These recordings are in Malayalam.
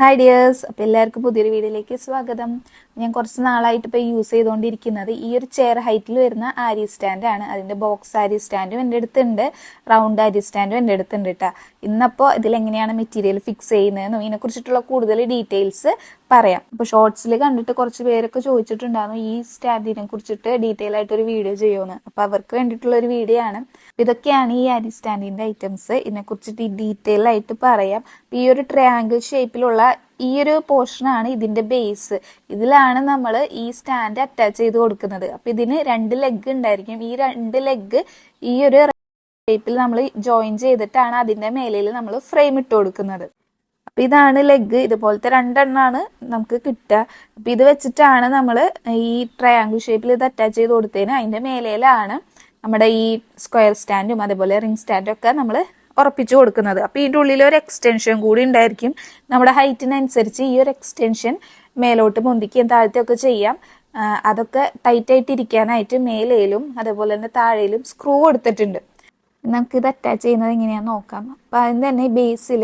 ഹായ് ഡിയേഴ്സ് അപ്പോൾ എല്ലാവർക്കും പുതിയൊരു വീഡിയോയിലേക്ക് സ്വാഗതം. ഞാൻ കുറച്ച് നാളായിട്ട് ഇപ്പോൾ യൂസ് ചെയ്തുകൊണ്ടിരിക്കുന്നത് ഈ ഒരു ചെയർ ഹൈറ്റിൽ വരുന്ന ആരി സ്റ്റാൻഡ് ആണ്. അതിന്റെ ബോക്സ് ആരി സ്റ്റാൻഡും എന്റെ അടുത്തുണ്ട്. റൗണ്ട് ആരി സ്റ്റാൻഡും എന്റെ അടുത്തുണ്ട് കേട്ടോ ഇന്നപ്പോൾ ഇതിലെങ്ങനെയാണ് മെറ്റീരിയൽ ഫിക്സ് ചെയ്യുന്നതെന്നും ഇതിനെക്കുറിച്ചിട്ടുള്ള കൂടുതൽ ഡീറ്റെയിൽസ് പറയാം. അപ്പോൾ ഷോർട്സിൽ കണ്ടിട്ട് കുറച്ച് പേരൊക്കെ ചോദിച്ചിട്ടുണ്ടായിരുന്നു ഈ സ്റ്റാൻഡിനെ കുറിച്ചിട്ട് ഡീറ്റെയിൽ ആയിട്ട് ഒരു വീഡിയോ ചെയ്യുമെന്ന് അപ്പോൾ അവർക്ക് വേണ്ടിയിട്ടുള്ള ഒരു വീഡിയോ ആണ്. ഇതൊക്കെയാണ് ഈ അരി സ്റ്റാൻഡിന്റെ ഐറ്റംസ് ഇതിനെക്കുറിച്ചിട്ട് ഡീറ്റെയിൽ ആയിട്ട് പറയാം. ഈ ഒരു ട്രയാങ്കിൾ ഷേപ്പിലുള്ള ഈ ഒരു പോർഷനാണ് ഇതിന്റെ ബേസ് ഇതിലാണ് നമ്മൾ ഈ സ്റ്റാൻഡ് അറ്റാച്ച് ചെയ്ത് കൊടുക്കുന്നത്. അപ്പൊ ഇതിന് രണ്ട് ലെഗ് ഉണ്ടായിരിക്കും. ഈ രണ്ട് ലെഗ് ഈ ഒരു ഷേപ്പിൽ നമ്മൾ ജോയിൻ ചെയ്തിട്ടാണ് അതിന്റെ മേലയിൽ നമ്മൾ ഫ്രെയിം ഇട്ട് കൊടുക്കുന്നത്. അപ്പൊ ഇതാണ് ലെഗ് ഇതുപോലത്തെ രണ്ടെണ്ണമാണ് നമുക്ക് കിട്ടുക. അപ്പൊ ഇത് വെച്ചിട്ടാണ് നമ്മൾ ഈ ട്രയാങ്കിൾ ഷേപ്പിൽ ഇത് അറ്റാച്ച് ചെയ്ത് കൊടുത്തതിന് അതിന്റെ മേലയിലാണ് നമ്മുടെ ഈ സ്ക്വയർ സ്റ്റാൻഡും അതേപോലെ റിംഗ് സ്റ്റാൻഡും ഒക്കെ നമ്മൾ ഉറപ്പിച്ചു കൊടുക്കുന്നത്. അപ്പോൾ ഇതിന്റെ ഉള്ളിൽ ഒരു എക്സ്റ്റൻഷൻ കൂടി ഉണ്ടായിരിക്കും. നമ്മുടെ ഹൈറ്റിനനുസരിച്ച് ഈ ഒരു എക്സ്റ്റൻഷൻ മേലോട്ട് പൊന്തിക്കുകയും താഴത്തെയൊക്കെ ചെയ്യാം. അതൊക്കെ ടൈറ്റായിട്ട് ഇരിക്കാനായിട്ട് മേലേലും അതേപോലെ തന്നെ താഴേലും സ്ക്രൂ കൊടുത്തിട്ടുണ്ട്. നമുക്കിത് അറ്റാച്ച് ചെയ്യുന്നത് എങ്ങനെയാണെന്ന് നോക്കാം. അപ്പോൾ അതിന് തന്നെ ബേസിൽ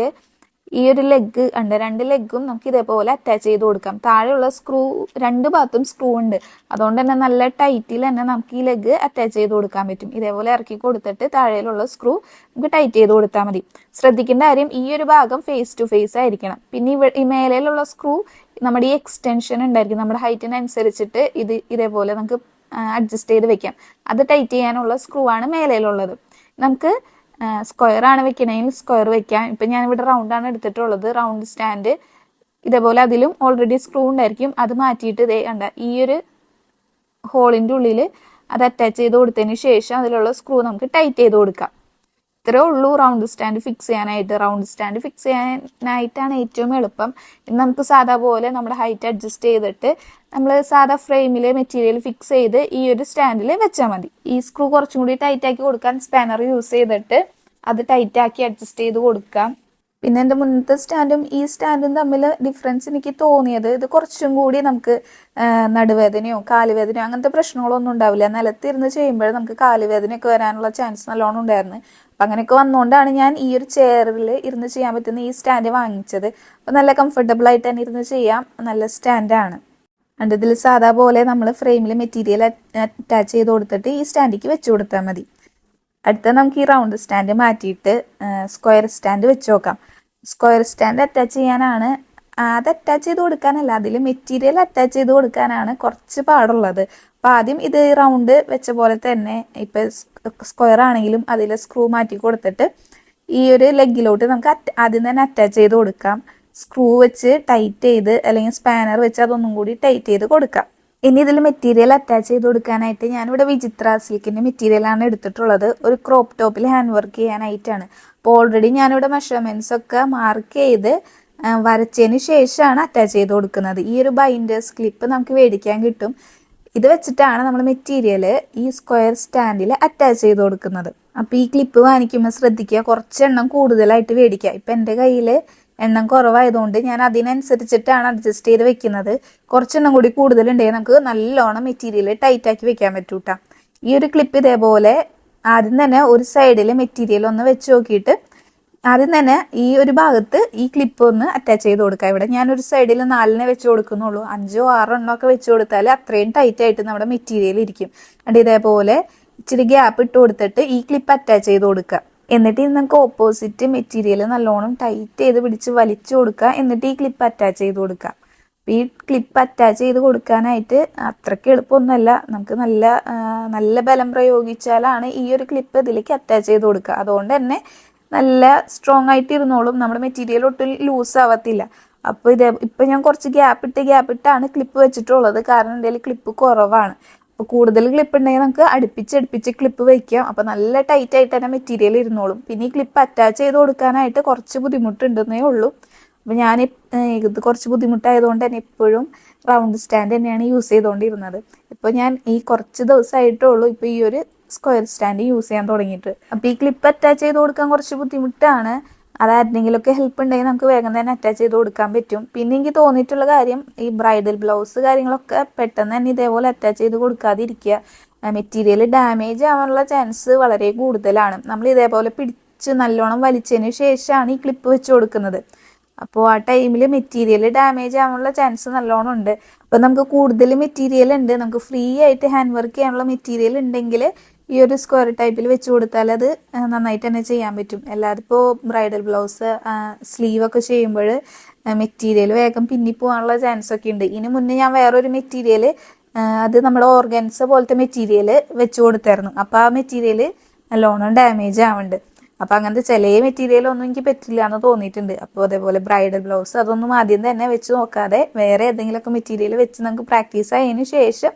ഈ ഒരു ലെഗ് ഉണ്ട് രണ്ട് ലെഗും നമുക്ക് ഇതേപോലെ അറ്റാച്ച് ചെയ്ത് കൊടുക്കാം. താഴെയുള്ള സ്ക്രൂ രണ്ട് ഭാഗത്തും സ്ക്രൂ ഉണ്ട്. അതുകൊണ്ട് തന്നെ നല്ല ടൈറ്റിൽ തന്നെ നമുക്ക് ഈ ലെഗ് അറ്റാച്ച് ചെയ്ത് കൊടുക്കാൻ പറ്റും. ഇതേപോലെ ഇറക്കി കൊടുത്തിട്ട് താഴെയുള്ള സ്ക്രൂ നമുക്ക് ടൈറ്റ് ചെയ്ത് കൊടുത്താൽ മതി. ശ്രദ്ധിക്കേണ്ട കാര്യം ഈ ഒരു ഭാഗം ഫേസ് ടു ഫേസ് ആയിരിക്കണം. പിന്നെ ഇവ ഈ മേലേലുള്ള സ്ക്രൂ നമ്മുടെ ഈ എക്സ്റ്റൻഷൻ ഉണ്ടായിരിക്കും. നമ്മുടെ ഹൈറ്റിനനുസരിച്ചിട്ട് ഇത് ഇതേപോലെ നമുക്ക് അഡ്ജസ്റ്റ് ചെയ്ത് വെക്കാം. അത് ടൈറ്റ് ചെയ്യാനുള്ള സ്ക്രൂ ആണ് മേലേലുള്ളത് നമുക്ക് സ്ക്വയർ ആണ് വെക്കണമെങ്കിൽ സ്ക്വയർ വെക്കാം. ഇപ്പം ഞാനിവിടെ റൗണ്ട് ആണ് എടുത്തിട്ടുള്ളത്. റൗണ്ട് സ്റ്റാൻഡ് ഇതേപോലെ അതിലും ഓൾറെഡി സ്ക്രൂ ഉണ്ടായിരിക്കും. അത് മാറ്റിയിട്ട് ഇതേ കണ്ട ഈ ഒരു ഹോളിന്റെ ഉള്ളിൽ അത് അറ്റാച്ച് ചെയ്ത് കൊടുത്തതിന് ശേഷം അതിലുള്ള സ്ക്രൂ നമുക്ക് ടൈറ്റ് ചെയ്ത് കൊടുക്കാം. ഇത്രേ ഉള്ളൂ റൗണ്ട് സ്റ്റാൻഡ് ഫിക്സ് ചെയ്യാനായിട്ട്. റൗണ്ട് സ്റ്റാൻഡ് ഫിക്സ് ചെയ്യാനായിട്ടാണ് ഏറ്റവും എളുപ്പം. നമുക്ക് സാധാ പോലെ നമ്മുടെ ഹൈറ്റ് അഡ്ജസ്റ്റ് ചെയ്തിട്ട് നമ്മൾ സാധാ ഫ്രെയിമിൽ മെറ്റീരിയൽ ഫിക്സ് ചെയ്ത് ഈ ഒരു സ്റ്റാൻഡിൽ വെച്ചാൽ മതി. ഈ സ്ക്രൂ കുറച്ചും കൂടി ടൈറ്റ് ആക്കി കൊടുക്കാൻ സ്പാനർ യൂസ് ചെയ്തിട്ട് അത് ടൈറ്റാക്കി അഡ്ജസ്റ്റ് ചെയ്ത് കൊടുക്കാം. പിന്നെ എന്റെ മുന്നത്തെ സ്റ്റാൻഡും ഈ സ്റ്റാൻഡും തമ്മിൽ ഡിഫറൻസ് എനിക്ക് തോന്നിയത് ഇത് കുറച്ചും കൂടി നമുക്ക് നടുവേദനയോ കാലുവേദനയോ അങ്ങനത്തെ പ്രശ്നങ്ങളൊന്നും ഉണ്ടാവില്ല. നിലത്തിരുന്ന് ചെയ്യുമ്പോൾ നമുക്ക് കാലുവേദനയൊക്കെ വരാനുള്ള ചാൻസ് നല്ലോണം ഉണ്ടായിരുന്നു. അപ്പം അങ്ങനെയൊക്കെ വന്നുകൊണ്ടാണ് ഞാൻ ഈ ഒരു ചെയറിൽ ഇരുന്ന് ചെയ്യാൻ പറ്റുന്ന ഈ സ്റ്റാൻഡ് വാങ്ങിച്ചത്. അപ്പം നല്ല കംഫർട്ടബിൾ ആയിട്ട് തന്നെ ഇരുന്ന് ചെയ്യാം. നല്ല സ്റ്റാൻഡാണ്. അതിൽ സാധാ പോലെ നമ്മൾ ഫ്രെയിമിൽ മെറ്റീരിയൽ അറ്റാച്ച് ചെയ്ത് കൊടുത്തിട്ട് ഈ സ്റ്റാൻഡിലേക്ക് വെച്ച് കൊടുത്താൽ മതി. അടുത്ത നമുക്ക് ഈ റൗണ്ട് സ്റ്റാൻഡ് മാറ്റിയിട്ട് സ്ക്വയർ സ്റ്റാൻഡ് വെച്ച് നോക്കാം സ്ക്വയർ സ്റ്റാൻഡ് അറ്റാച്ച് ചെയ്യാനാണ് അത് അറ്റാച്ച് ചെയ്ത് കൊടുക്കാനല്ല അതിൽ മെറ്റീരിയൽ അറ്റാച്ച് ചെയ്ത് കൊടുക്കാനാണ് കുറച്ച് പാടുള്ളത്. അപ്പം ആദ്യം ഇത് റൗണ്ട് വെച്ച പോലെ തന്നെ ഇപ്പം സ്ക്വയർ ആണെങ്കിലും അതിൽ സ്ക്രൂ മാറ്റി കൊടുത്തിട്ട് ഈ ഒരു ലെഗിലോട്ട് നമുക്ക് ആദ്യം തന്നെ അറ്റാച്ച് ചെയ്ത് കൊടുക്കാം. സ്ക്രൂ വെച്ച് ടൈറ്റ് ചെയ്ത് അല്ലെങ്കിൽ സ്പാനർ വെച്ച് അതൊന്നും കൂടി ടൈറ്റ് ചെയ്ത് കൊടുക്കാം. ഇനി ഇതിൽ മെറ്റീരിയൽ അറ്റാച്ച് ചെയ്ത് കൊടുക്കാനായിട്ട് ഞാനിവിടെ വിചിത്ര സിൽക്കിന്റെ മെറ്റീരിയലാണ് എടുത്തിട്ടുള്ളത്. ഒരു ക്രോപ്പ് ടോപ്പിൽ ഹാൻഡ് വർക്ക് ചെയ്യാനായിട്ടാണ്. അപ്പോൾ ഓൾറെഡി ഞാനിവിടെ മെഷർമെന്റ്സ് ഒക്കെ മാർക്ക് ചെയ്ത് വരച്ചതിന് ശേഷമാണ് അറ്റാച്ച് ചെയ്ത് കൊടുക്കുന്നത്. ഈ ഒരു ബൈൻഡേഴ്സ് ക്ലിപ്പ് നമുക്ക് മേടിക്കാൻ കിട്ടും. ഇത് വെച്ചിട്ടാണ് നമ്മൾ മെറ്റീരിയൽ ഈ സ്ക്വയർ സ്റ്റാൻഡിൽ അറ്റാച്ച് ചെയ്ത് കൊടുക്കുന്നത്. അപ്പോൾ ഈ ക്ലിപ്പ് വാങ്ങിക്കുമ്പോൾ ശ്രദ്ധിക്കുക. കുറച്ചെണ്ണം കൂടുതലായിട്ട് മേടിക്കുക. ഇപ്പം എന്റെ കയ്യിൽ എണ്ണം കുറവായതുകൊണ്ട് ഞാൻ അതിനനുസരിച്ചിട്ടാണ് അഡ്ജസ്റ്റ് ചെയ്ത് വെക്കുന്നത്. കുറച്ചെണ്ണം കൂടി കൂടുതലുണ്ടെങ്കിൽ നമുക്ക് നല്ലോണം മെറ്റീരിയൽ ടൈറ്റ് ആക്കി വെക്കാൻ പറ്റൂട്ടാ. ഈ ഒരു ക്ലിപ്പ് ഇതേപോലെ ആദ്യം തന്നെ ഒരു സൈഡിൽ മെറ്റീരിയൽ ഒന്ന് വെച്ച് നോക്കിയിട്ട് ആദ്യം തന്നെ ഈ ഒരു ഭാഗത്ത് ഈ ക്ലിപ്പ് ഒന്ന് അറ്റാച്ച് ചെയ്ത് കൊടുക്കുക. ഇവിടെ ഞാൻ ഒരു സൈഡിൽ നാലിനെ വെച്ച് കൊടുക്കുന്നുള്ളൂ. അഞ്ചോ ആറോ എണ്ണോ ഒക്കെ വെച്ച് കൊടുത്താൽ അത്രയും ടൈറ്റ് ആയിട്ട് നമ്മുടെ മെറ്റീരിയൽ ഇരിക്കും. അണ്ട് ഇതേപോലെ ഇച്ചിരി ഗ്യാപ്പ് ഇട്ട് കൊടുത്തിട്ട് ഈ ക്ലിപ്പ് അറ്റാച്ച് ചെയ്ത് കൊടുക്കുക. എന്നിട്ട് ഇത് നമുക്ക് ഓപ്പോസിറ്റ് മെറ്റീരിയൽ നല്ലോണം ടൈറ്റ് ചെയ്ത് പിടിച്ച് വലിച്ചു കൊടുക്കുക. എന്നിട്ട് ഈ ക്ലിപ്പ് അറ്റാച്ച് ചെയ്ത് കൊടുക്കുക. അപ്പോൾ ഈ ക്ലിപ്പ് അറ്റാച്ച് ചെയ്ത് കൊടുക്കാനായിട്ട് അത്രയ്ക്ക് എളുപ്പമൊന്നുമല്ല. നമുക്ക് നല്ല നല്ല ബലം പ്രയോഗിച്ചാലാണ് ഈ ഒരു ക്ലിപ്പ് ഇതിലേക്ക് അറ്റാച്ച് ചെയ്ത് കൊടുക്കുക. അതുകൊണ്ട് തന്നെ നല്ല സ്ട്രോങ് ആയിട്ട് ഇരുന്നോളും. നമ്മുടെ മെറ്റീരിയൽ ഒട്ടും ലൂസ് ആവത്തില്ല. അപ്പോൾ ഇതേ ഇപ്പം ഞാൻ കുറച്ച് ഗ്യാപ്പ് ഇട്ട് ഗ്യാപ്പ് ഇട്ടാണ് ക്ലിപ്പ് വെച്ചിട്ടുള്ളത്. കാരണം എന്റെ ക്ലിപ്പ് കുറവാണ്. അപ്പോൾ കൂടുതൽ ക്ലിപ്പ് ഉണ്ടെങ്കിൽ നമുക്ക് അടുപ്പിച്ച് അടുപ്പിച്ച് ക്ലിപ്പ് വയ്ക്കാം അപ്പോൾ നല്ല ടൈറ്റ് ആയിട്ട് തന്നെ മെറ്റീരിയൽ ഇരുന്നോളും. പിന്നെ ഈ ക്ലിപ്പ് അറ്റാച്ച് ചെയ്ത് കൊടുക്കാനായിട്ട് കുറച്ച് ബുദ്ധിമുട്ടുണ്ടെന്നേ ഉള്ളൂ. അപ്പോൾ ഞാൻ ഇത് കുറച്ച് ബുദ്ധിമുട്ടായതുകൊണ്ട് തന്നെ എപ്പോഴും റൗണ്ട് സ്റ്റാൻഡ് തന്നെയാണ് യൂസ് ചെയ്തുകൊണ്ടിരുന്നത് ഇപ്പോൾ ഞാൻ ഈ കുറച്ച് ദിവസമായിട്ടേ ഉള്ളൂ ഇപ്പോൾ ഈ ഒരു സ്ക്വയർ സ്റ്റാൻഡ് യൂസ് ചെയ്യാൻ തുടങ്ങിയിട്ട്. അപ്പോൾ ഈ ക്ലിപ്പ് അറ്റാച്ച് ചെയ്ത് കൊടുക്കാൻ കുറച്ച് ബുദ്ധിമുട്ടാണ്. അതായിരുന്നെങ്കിലൊക്കെ ഹെൽപ്പ് ഉണ്ടെങ്കിൽ നമുക്ക് വേഗം തന്നെ അറ്റാച്ച് ചെയ്ത് കൊടുക്കാൻ പറ്റും. പിന്നെ എനിക്ക് തോന്നിയിട്ടുള്ള കാര്യം ഈ ബ്രൈഡൽ ബ്ലൗസ് കാര്യങ്ങളൊക്കെ പെട്ടെന്ന് തന്നെ ഇതേപോലെ അറ്റാച്ച് ചെയ്ത് കൊടുക്കാതിരിക്കുക. മെറ്റീരിയൽ ഡാമേജ് ആവാനുള്ള ചാൻസ് വളരെ കൂടുതലാണ്. നമ്മൾ ഇതേപോലെ പിടിച്ച് നല്ലോണം വലിച്ചതിന് ശേഷമാണ് ഈ ക്ലിപ്പ് വെച്ച് കൊടുക്കുന്നത്. അപ്പോൾ ആ ടൈമിൽ മെറ്റീരിയൽ ഡാമേജ് ആവാനുള്ള ചാൻസ് നല്ലോണം ഉണ്ട്. അപ്പോൾ നമുക്ക് കൂടുതൽ മെറ്റീരിയൽ ഉണ്ട്. നമുക്ക് ഫ്രീ ആയിട്ട് ഹാൻഡ് വർക്ക് ചെയ്യാനുള്ള മെറ്റീരിയൽ ഉണ്ടെങ്കിൽ ഈ ഒരു സ്ക്വയർ ടൈപ്പിൽ വെച്ച് കൊടുത്താൽ അത് നന്നായിട്ട് തന്നെ ചെയ്യാൻ പറ്റും. അല്ലാതെ ഇപ്പോൾ ബ്രൈഡൽ ബ്ലൗസ് സ്ലീവൊക്കെ ചെയ്യുമ്പോൾ മെറ്റീരിയൽ വേഗം പിന്നിപ്പോവാനുള്ള ചാൻസ് ഒക്കെ ഉണ്ട്. ഇതിന് മുന്നേ ഞാൻ വേറൊരു മെറ്റീരിയൽ അത് നമ്മുടെ ഓർഗൻസ് പോലത്തെ മെറ്റീരിയൽ വെച്ച് കൊടുത്തായിരുന്നു. അപ്പോൾ ആ മെറ്റീരിയൽ നല്ലോണം ഡാമേജ് ആവുന്നുണ്ട്. അപ്പോൾ അങ്ങനത്തെ ചില മെറ്റീരിയൽ ഒന്നും എനിക്ക് പറ്റില്ല എന്ന് തോന്നിയിട്ടുണ്ട്. അപ്പോൾ അതേപോലെ ബ്രൈഡൽ ബ്ലൗസ് അതൊന്നും ആദ്യം തന്നെ വെച്ച് നോക്കാതെ വേറെ ഏതെങ്കിലുമൊക്കെ മെറ്റീരിയൽ വെച്ച് നമുക്ക് പ്രാക്ടീസ് ആയതിനു ശേഷം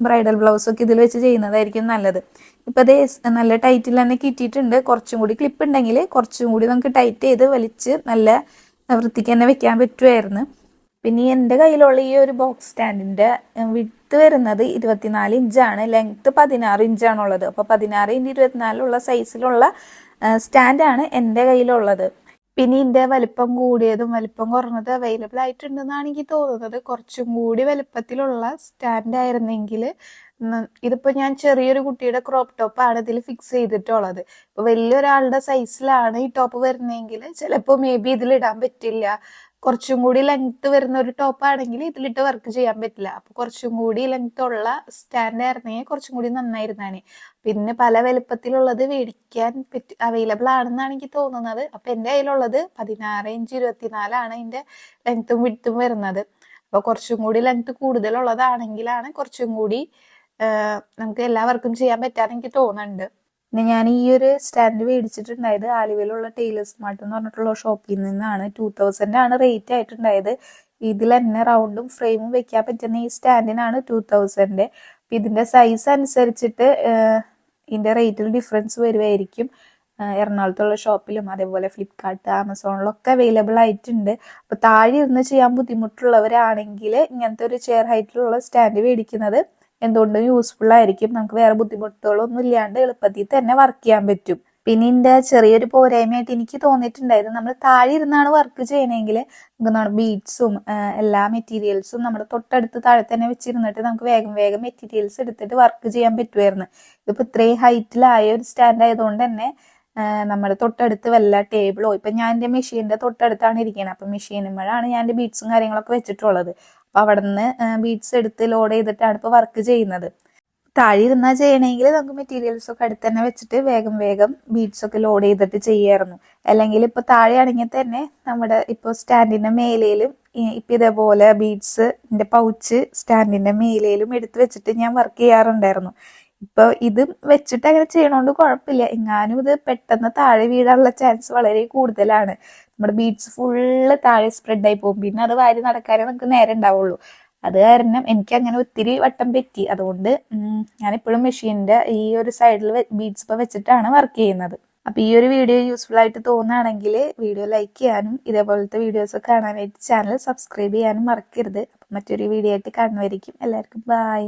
ബ്രൈഡൽ ബ്ലൗസ് ഒക്കെ ഇതിൽ വെച്ച് ചെയ്യുന്നതായിരിക്കും നല്ലത്. ഇപ്പം അതേ നല്ല ടൈറ്റിൽ തന്നെ കിട്ടിയിട്ടുണ്ട്. കുറച്ചും കൂടി ക്ലിപ്പ് ഉണ്ടെങ്കിൽ കുറച്ചും കൂടി നമുക്ക് ടൈറ്റ് ചെയ്ത് വലിച്ച് നല്ല വൃത്തിക്ക് തന്നെ വെക്കാൻ പറ്റുമായിരുന്നു പിന്നെ എന്റെ കയ്യിലുള്ള ഈ ഒരു ബോക്സ് സ്റ്റാൻഡിന്റെ വിട്ട് വരുന്നത് ഇരുപത്തിനാല് ഇഞ്ചാണ് ലെങ്ത്ത് പതിനാറ് ഇഞ്ചാണുള്ളത് അപ്പോൾ പതിനാറ് ഇഞ്ച് ഇരുപത്തിനാലുള്ള സൈസിലുള്ള സ്റ്റാൻഡാണ് എന്റെ കയ്യിലുള്ളത്. പിന്നെ ഇതിന്റെ വലിപ്പം കൂടിയതും വലിപ്പം കുറഞ്ഞതും അവൈലബിൾ ആയിട്ടുണ്ടെന്നാണ് എനിക്ക് തോന്നുന്നത് കുറച്ചും കൂടി വലിപ്പത്തിലുള്ള സ്റ്റാൻഡ് ആയിരുന്നെങ്കിൽ ഇതിപ്പോൾ ഞാൻ ചെറിയൊരു കുട്ടിയുടെ ക്രോപ്പ് ആണ് ഇതിൽ ഫിക്സ് ചെയ്തിട്ടുള്ളത്. ഇപ്പോൾ വലിയൊരാളുടെ സൈസിലാണ് ഈ ടോപ്പ് വരുന്നതെങ്കിൽ ചിലപ്പോ മേ ബി ഇതിലിടാൻ പറ്റില്ല. കുറച്ചും കൂടി ലെങ്ത് വരുന്ന ഒരു ടോപ്പ് ആണെങ്കിൽ ഇതിലിട്ട് വർക്ക് ചെയ്യാൻ പറ്റില്ല. അപ്പൊ കുറച്ചും കൂടി ലെങ്ത് ഉള്ള സ്റ്റാൻഡ് ആയിരുന്നെങ്കിൽ കുറച്ചും കൂടി നന്നായിരുന്നാണ് പിന്നെ പല വലുപ്പത്തിലുള്ളത് മേടിക്കാൻ പറ്റി അവൈലബിൾ ആണെന്നാണ് എനിക്ക് തോന്നുന്നത്. അപ്പൊ എന്റെ കയ്യിലുള്ളത് പതിനാറ് ഇഞ്ച് ഇരുപത്തിനാലാണ് ഇതിന്റെ ലെങ്ത്തും വിടുത്തും വരുന്നത്. അപ്പൊ കുറച്ചും കൂടി ലെങ്ത് കൂടുതലുള്ളതാണെങ്കിലാണ് കുറച്ചും കൂടി നമുക്ക് എല്ലാവർക്കും ചെയ്യാൻ പറ്റാന്ന് എനിക്ക് തോന്നുന്നുണ്ട്. ഞാൻ ഈ ഒരു സ്റ്റാൻഡ് മേടിച്ചിട്ടുണ്ടായത് ആലുവയിലുള്ള ടൈലേഴ്സ് മാർട്ട് എന്ന് പറഞ്ഞിട്ടുള്ള ഷോപ്പിൽ നിന്നാണ്. ടൂ തൗസൻഡ് ആണ് റേറ്റ് ആയിട്ടുണ്ടായത്. ഇതിൽ തന്നെ റൗണ്ടും ഫ്രെയിമും വെക്കാൻ പറ്റുന്ന ഈ സ്റ്റാൻഡിനാണ് ടൂ തൗസൻഡ് അപ്പം ഇതിന്റെ സൈസ് അനുസരിച്ചിട്ട് ഇതിന്റെ റേറ്റിൽ ഡിഫറൻസ് വരുമായിരിക്കും എറണാകുളത്തുള്ള ഷോപ്പിലും അതേപോലെ ഫ്ലിപ്കാർട്ട് ആമസോണിലൊക്കെ അവൈലബിൾ ആയിട്ടുണ്ട്. അപ്പോൾ താഴെ ഇരുന്ന് ചെയ്യാൻ ബുദ്ധിമുട്ടുള്ളവരാണെങ്കിൽ ഇങ്ങനത്തെ ഒരു ചെയർ ഹൈറ്റിലുള്ള സ്റ്റാൻഡ് മേടിക്കുന്നത് എന്തുകൊണ്ടും യൂസ്ഫുൾ ആയിരിക്കും. നമുക്ക് വേറെ ബുദ്ധിമുട്ടുകളൊന്നും ഇല്ലാണ്ട് എളുപ്പത്തിൽ തന്നെ വർക്ക് ചെയ്യാൻ പറ്റും. പിന്നെ എന്റെ ചെറിയൊരു പോരായ്മയായിട്ട് എനിക്ക് തോന്നിയിട്ടുണ്ടായിരുന്നു. നമ്മൾ താഴെ ഇരുന്നാണ് വർക്ക് ചെയ്യണമെങ്കിൽ നമുക്ക് നമ്മുടെ ബീഡ്സും എല്ലാ മെറ്റീരിയൽസും നമ്മുടെ തൊട്ടടുത്ത് താഴെ തന്നെ വെച്ചിരുന്നിട്ട് നമുക്ക് വേഗം വേഗം മെറ്റീരിയൽസ് എടുത്തിട്ട് വർക്ക് ചെയ്യാൻ പറ്റുമായിരുന്നു. ഇതിപ്പോൾ ഇത്രയും ഹൈറ്റിലായ ഒരു സ്റ്റാൻഡ് ആയതുകൊണ്ട് തന്നെ നമ്മുടെ തൊട്ടടുത്ത് വല്ല ടേബിളോ ഇപ്പൊ ഞാൻ എന്റെ മെഷീന്റെ തൊട്ടടുത്താണ് ഇരിക്കുന്നത് അപ്പം മെഷീനുമ്പോഴാണ് ഞാൻ എന്റെ ബീഡ്സും കാര്യങ്ങളൊക്കെ വെച്ചിട്ടുള്ളത്. അപ്പൊ അവിടെ നിന്ന് ബീഡ്സ് എടുത്ത് ലോഡ് ചെയ്തിട്ടാണ് ഇപ്പോൾ വർക്ക് ചെയ്യുന്നത്. താഴെ ഇരുന്നാൽ ചെയ്യണമെങ്കിൽ നമുക്ക് മെറ്റീരിയൽസ് ഒക്കെ അടുത്ത് തന്നെ വെച്ചിട്ട് വേഗം വേഗം ബീഡ്സ് ഒക്കെ ലോഡ് ചെയ്തിട്ട് ചെയ്യായിരുന്നു. അല്ലെങ്കിൽ ഇപ്പൊ താഴെയാണെങ്കിൽ തന്നെ നമ്മുടെ ഇപ്പോൾ സ്റ്റാൻഡിന്റെ മേലേലും ഈ- ഇപ്പൊ ഇതേപോലെ ബീഡ്സിന്റെ പൗച്ച് സ്റ്റാൻഡിന്റെ മേലേലും എടുത്ത് വെച്ചിട്ട് ഞാൻ വർക്ക് ചെയ്യാറുണ്ടായിരുന്നു. ഇപ്പൊ ഇത് വെച്ചിട്ട് അങ്ങനെ ചെയ്യണോണ്ട് കുഴപ്പമില്ല. എങ്ങാനും ഇത് പെട്ടെന്ന് താഴെ വീഴാനുള്ള ചാൻസ് വളരെ കൂടുതലാണ്. നമ്മുടെ ബീഡ്സ് ഫുള്ള് താഴെ സ്പ്രെഡ് ആയി പോകും. പിന്നെ അത് വാരി നടക്കാനേ നമുക്ക് നേരം ഉണ്ടാവുള്ളൂ. അത് കാരണം എനിക്ക് അങ്ങനെ ഒത്തിരി വട്ടം പറ്റി. അതുകൊണ്ട് ഞാൻ ഞാനിപ്പോഴും മെഷീനിന്റെ ഈ ഒരു സൈഡിൽ ബീഡ്സ് ഇപ്പൊ വെച്ചിട്ടാണ് വർക്ക് ചെയ്യുന്നത്. അപ്പൊ ഈ ഒരു വീഡിയോ യൂസ്ഫുൾ ആയിട്ട് തോന്നുകയാണെങ്കിൽ വീഡിയോ ലൈക്ക് ചെയ്യാനും ഇതേപോലത്തെ വീഡിയോസ് കാണാനായിട്ട് ചാനൽ സബ്സ്ക്രൈബ് ചെയ്യാനും മറക്കരുത്. അപ്പൊ മറ്റൊരു വീഡിയോ ആയിട്ട് കാണുമായിരിക്കും എല്ലാവർക്കും ബൈ